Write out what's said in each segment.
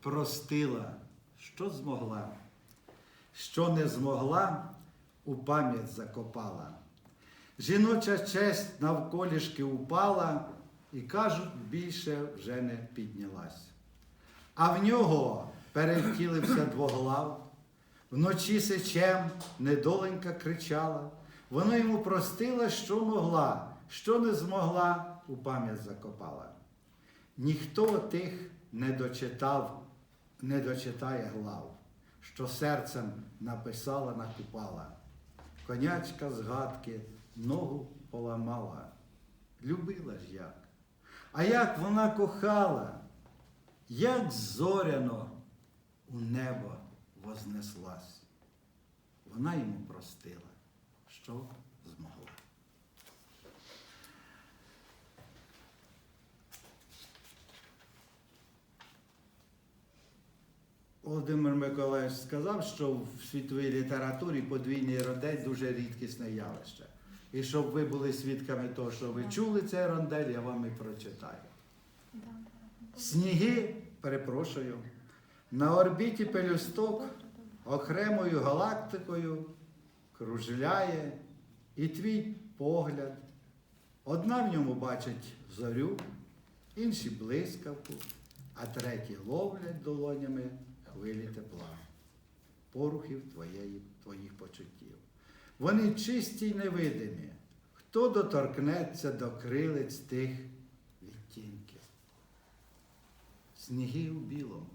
простила, що змогла, що не змогла, у пам'ять закопала. Жіноча честь навколішки упала і, кажуть, більше вже не піднялась. А в нього перевтілився двоглав, вночі сечем недоленька кричала. Вона йому простила, що могла, що не змогла, у пам'ять закопала. Ніхто тих не дочитав, не дочитає глав, що серцем написала, накупала. Конячка згадки ногу поламала. Любила ж як. А як вона кохала, як зоряно у небо вознеслась. Вона йому простила, що змогла. Володимир Миколаївич сказав, що в світовій літературі подвійний рондель дуже рідкісне явище. І щоб ви були свідками того, що ви чули цей рондель, я вам і прочитаю. Сніги, перепрошую, на орбіті пелюсток окремою галактикою кружляє і твій погляд. Одна в ньому бачить зорю, інші блискавку, а треті ловлять долонями хвилі тепла, порухів твоїх почуттів. Вони чисті й невидимі. Хто доторкнеться до крилиць тих відтінків? Сніги у білому,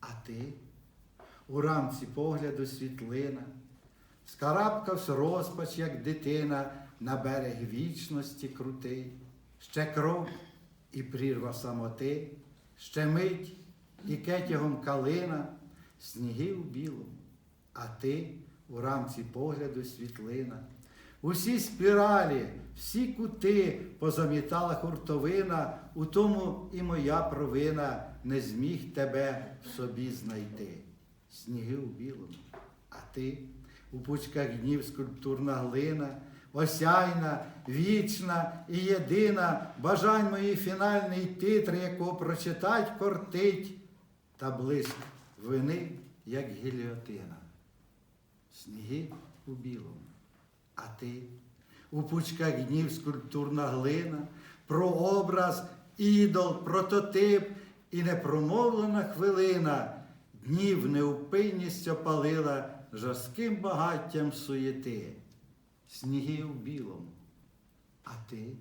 а ти у рамці погляду світлина, скарабкався розпач, як дитина, на берег вічності крутий, ще крок і прірва самоти, ще мить і кетягом калина, сніги у білому, а ти у рамці погляду світлина. Усі спіралі, всі кути позамітала хуртовина, у тому і моя провина не зміг тебе в собі знайти. Сніги у білому, а ти у пучках днів скульптурна глина, осяйна, вічна і єдина, бажань моїй фінальний титр, якого прочитать кортить, та блиск вини, як гільотина. Сніги у білому. А ти у пучках днів скульптурна глина, прообраз, ідол, прототип і непромовлена хвилина днів неупинність опалила жорстким багаттям суєти, сніги у білому. А ти